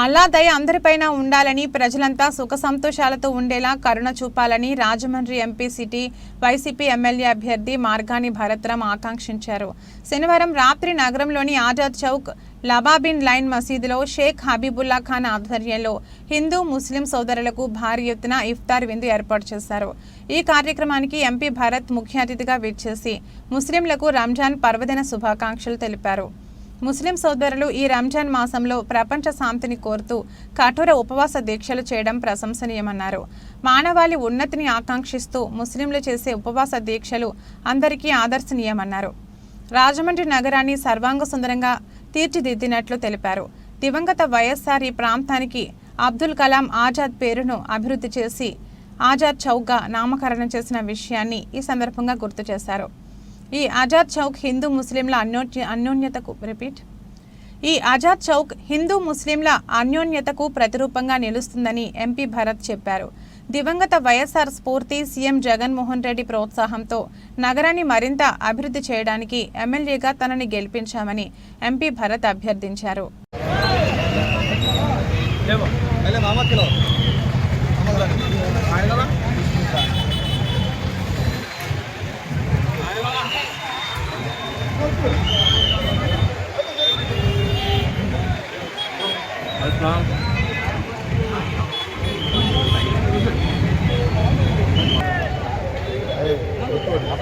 అల్లా దయ అందరిపైన ఉండాలని ప్రజలంతా సుఖ సంతోషాలతో ఉండేలా కరుణ చూపాలని Rajahmundry MP city YCP MLA అభ్యర్థి మార్గాని భరత్రామ్ ఆకాంక్షించారు. శనివారం రాత్రి నగరంలోని ఆజాద్ చౌక్ లబాబిన్ లైన్ మసీదులో షేక్ హబీబుల్లా ఖాన్ ఆధ్వర్యంలో హిందూ ముస్లిం సోదరులకు భారీ ఎత్తున ఇఫ్తార్ విందు ఏర్పాటు చేశారు. ఈ కార్యక్రమానికి ఎంపీ భరత్ ముఖ్య అతిథిగా విచ్చేసి ముస్లింలకు రంజాన్ పర్వదిన శుభాకాంక్షలు తెలిపారు. ముస్లిం సోదరులు ఈ రంజాన్ మాసంలో ప్రపంచ శాంతిని కోరుతూ కఠోర ఉపవాస దీక్షలు చేయడం ప్రశంసనీయమన్నారు. మానవాళి ఉన్నతిని ఆకాంక్షిస్తూ ముస్లింలు చేసే ఉపవాస దీక్షలు అందరికీ ఆదర్శనీయమన్నారు. రాజమండ్రి నగరాన్ని సర్వాంగ సుందరంగా తీర్చిదిద్దినట్లు తెలిపారు. దివంగత వైఎస్ఆర్ ఈ ప్రాంతానికి అబ్దుల్ కలాం ఆజాద్ పేరును అభివృద్ధి చేసి ఆజాద్ చౌక్గా నామకరణం చేసిన విషయాన్ని ఈ సందర్భంగా గుర్తు చేశారు. ఈ ఆజాద్ చౌక్ హిందూ ముస్లింల అన్యోన్య అన్యోన్యతకు రిపీట్ ఈ ఆజాద్ చౌక్ హిందూ ముస్లింల అన్యోన్యతకు ప్రతిరూపంగా నిలుస్తుందని ఎంపీ భరత్ చెప్పారు. దివంగత వైఎస్ఆర్ స్ఫూర్తి సీఎం జగన్మోహన్ రెడ్డి ప్రోత్సాహంతో నగరాన్ని మరింత అభివృద్ధి చేయడానికి ఎమ్మెల్యేగా తనని గెలిపించామని ఎంపీ భరత్ అభ్యర్థించారు.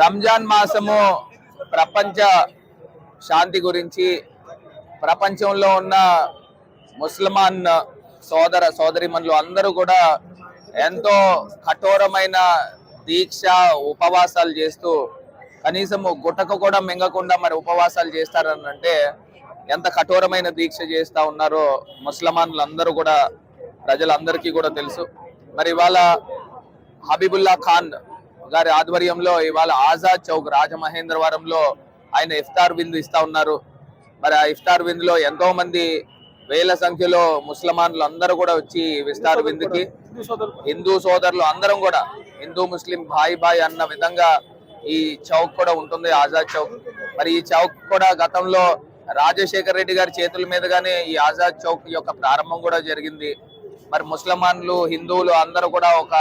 రంజాన్ మాసము ప్రపంచ శాంతి గురించి ప్రపంచంలో ఉన్న ముస్లిమాన్ సోదర సోదరిమణులు అందరూ కూడా ఎంతో కఠోరమైన దీక్ష ఉపవాసాలు చేస్తూ కనీసము గుట్టకు కూడా మింగకుండా మరి ఉపవాసాలు చేస్తారనంటే ఎంత కఠోరమైన దీక్ష చేస్తా ఉన్నారో ముస్లిమాన్లు అందరూ కూడా ప్రజలందరికీ కూడా తెలుసు. మరి ఇవాళ హబీబుల్లా ఖాన్ గారి ఆధ్వర్యంలో ఇవాళ ఆజాద్ చౌక్ రాజమహేంద్రవరంలో ఆయన ఇఫ్తార్ విందు ఇస్తా ఉన్నారు. మరి ఆ ఇఫ్తార్ విందులో ఎంతో మంది వేల సంఖ్యలో ముస్లిమాన్లు అందరూ కూడా వచ్చి ఇఫ్తార్ విందుకి. హిందూ సోదరులు అందరం కూడా హిందూ ముస్లిం భాయ్ భాయ్ అన్న విధంగా ఈ చౌక్ కూడా ఉంటుంది ఆజాద్ చౌక్. మరి ఈ చౌక్ కూడా గతంలో రాజశేఖర్ రెడ్డి గారి చేతుల మీదుగానే ఈ ఆజాద్ చౌక్ యొక్క ప్రారంభం కూడా జరిగింది. మరి ముస్లిమాన్లు హిందువులు అందరూ కూడా ఒక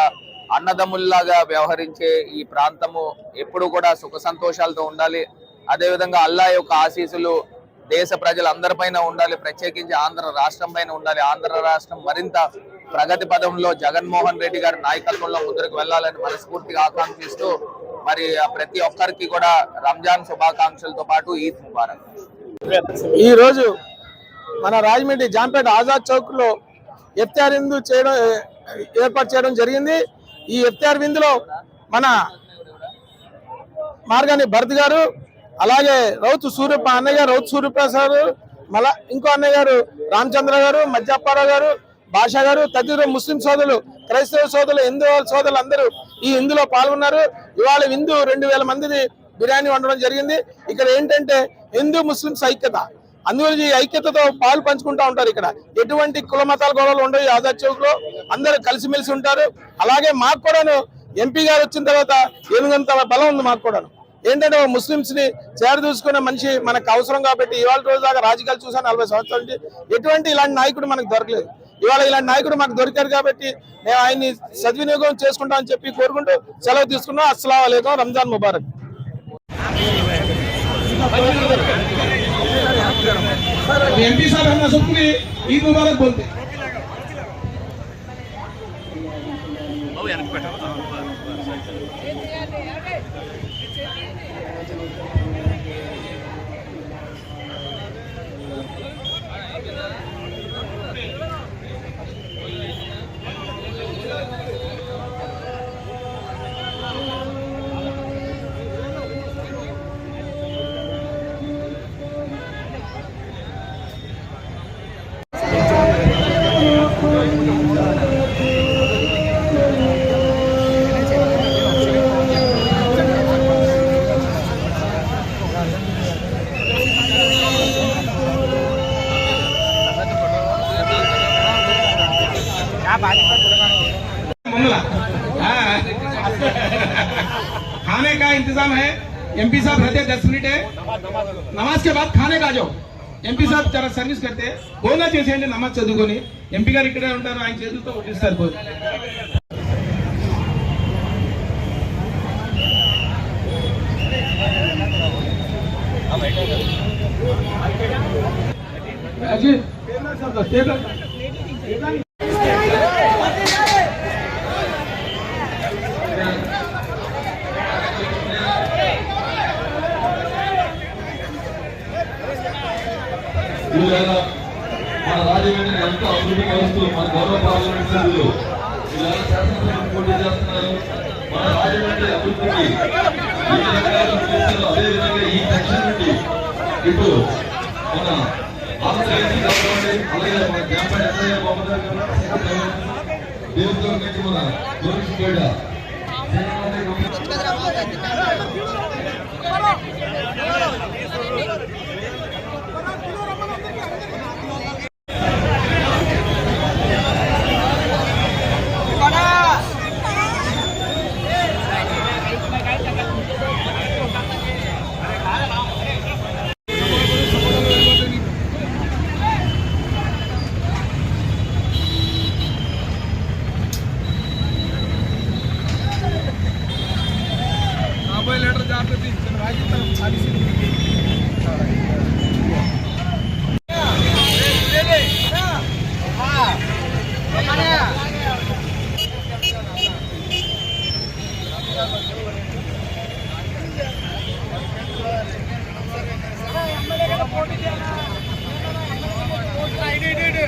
అన్నదమ్ముల్లాగా వ్యవహరించే ఈ ప్రాంతము ఎప్పుడు కూడా సుఖ సంతోషాలతో ఉండాలి. అదేవిధంగా అల్లా యొక్క ఆశీస్సులు దేశ ప్రజలందరిపైన ఉండాలి. ప్రత్యేకించి ఆంధ్ర రాష్ట్రం పైన ఉండాలి. ఆంధ్ర రాష్ట్రం మరింత ప్రగతి పదంలో జగన్మోహన్ రెడ్డి గారి నాయకత్వంలో ముందుకు వెళ్ళాలని మనస్ఫూర్తిగా ఆకాంక్షిస్తూ మరి ప్రతి ఒక్కరికి కూడా రంజాన్ శుభాకాంక్షలతో పాటు ఈద్ ముబారక్. ఈ రోజు మన రాజమండ్రి జాంపేట ఆజాద్ చౌక్లో ఎఫ్తార్ చేయడం ఏర్పాటు చేయడం జరిగింది. ఈ ఎఫ్తార్ విందులో మన మార్గాని భరత్ గారు అలాగే రౌత్ సూర్యప్ప అన్నయ్య రౌత్ సూర్యప్రసాద్ మళ్ళా ఇంకో అన్నయ్య గారు రామచంద్ర గారు మధ్యప్పారావు గారు భాషా గారు తదితర ముస్లిం సోదరులు క్రైస్తవ సోదరులు హిందూ సోదరులు అందరూ ఈ ఇందులో పాల్గొన్నారు. ఇవాళ విందు రెండు వేల మందిని బిర్యానీ వండడం జరిగింది. ఇక్కడ ఏంటంటే హిందూ ముస్లిం ఐక్యత అందువల్ల ఈ ఐక్యతతో పాలు పంచుకుంటా ఉంటారు ఇక్కడ. ఎటువంటి కుల మతాల గొడవలు ఉండవు ఈ ఆజాద్ చౌక్లో అందరూ కలిసిమెలిసి ఉంటారు. అలాగే మాకు కూడాను ఎంపీ గారు వచ్చిన తర్వాత ఎనిమిదంత బలం ఉంది మాకు కూడాను. ఏంటంటే ముస్లింస్ని చేరదూసుకునే మనిషి మనకు అవసరం కాబట్టి ఇవాళ రోజు దాకా రాజకీయాలు చూసాను నలభై సంవత్సరాల నుంచి. ఎటువంటి ఇలాంటి నాయకుడు మనకు దొరకలేదు. ఇవాళ ఇలాంటి నాయకుడు మాకు దొరికారు కాబట్టి నేను ఆయన్ని సద్వినియోగం చేసుకుంటామని చెప్పి కోరుకుంటూ సెలవు తీసుకున్నాం. అస్సలం రంజాన్ ముబారక్. एम पी साहेबांना सगळे ईद मुबारक बोलते हैं मंगला हाँ। खाने का इंतजाम है एमपी साहब रहते दस मिनट है नमाज के बाद खाने का जाओ ఎంపీ సాబ్ చాలా సర్వీస్ కడితే భోజనం చేసేయండి నమాజ్ చదువుకొని ఎంపీ గారు ఇక్కడే ఉంటారు ఆయన చేతులతో వడ్డిస్తారు భోజనం అజయ్ టేబుల్ మన రాజమండ్రి ఎంత అభివృద్ధి పరుస్తూ మన గౌరవ పార్లమెంట్ సభ్యులు ఇవాళ శాసనసభకు పోటీ చేస్తున్నారు. మన రాజమండ్రి అభివృద్ధికి అదేవిధంగా ఈ సెక్షన్ నుండి ఇటు మన ఆంధ్రప్రదేశ్ కానివ్వండి, అలాగే మన జాంపేట ఎస్ఐ మమతా గారు, దేవుతో నుంచి మన గురించి Yeah.